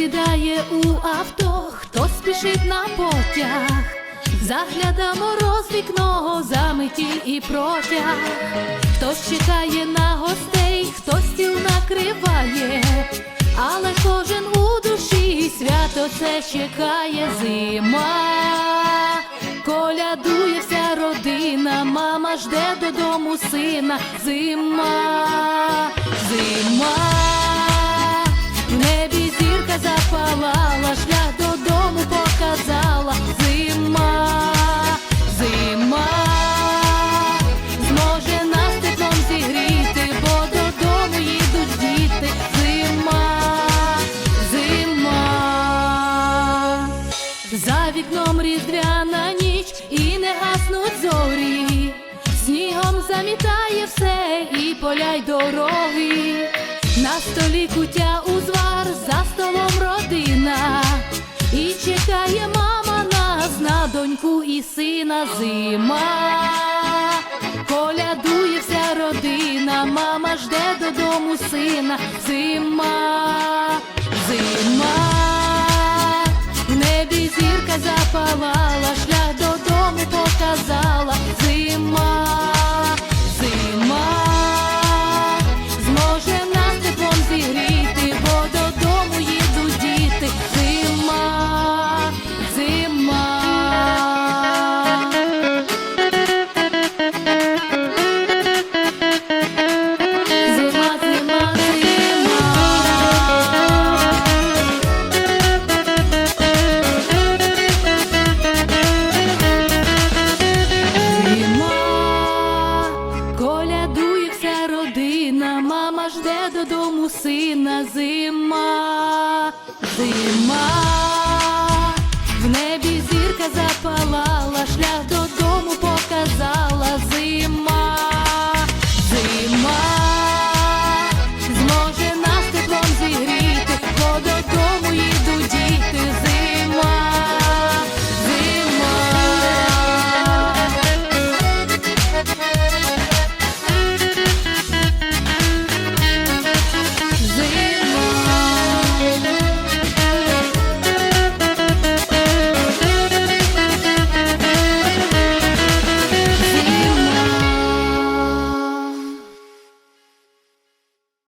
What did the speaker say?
сідає у авто, хтось спішить на потяг, загляда мороз вікно, заметі і протяг, хтось чекає на гостей, хтось стіл накриває, але кожен у душі свято це чекає зима. Колядує вся родина, мама жде додому сина, зима, зима, в небі запалала, шлях додому показала, зима, зима, зможе нас зігріти, бо додому їдуть діти, зима, зима. За вікном різдвяна ніч і не гаснуть зорі, снігом замітає все і поля й дороги. На столі кутя узвар, сина зима. Колядує вся родина, мама жде додому сина, зима, зима. В небі зірка запалала, шлях додому показала, зима, жде додому сина, зима, зима.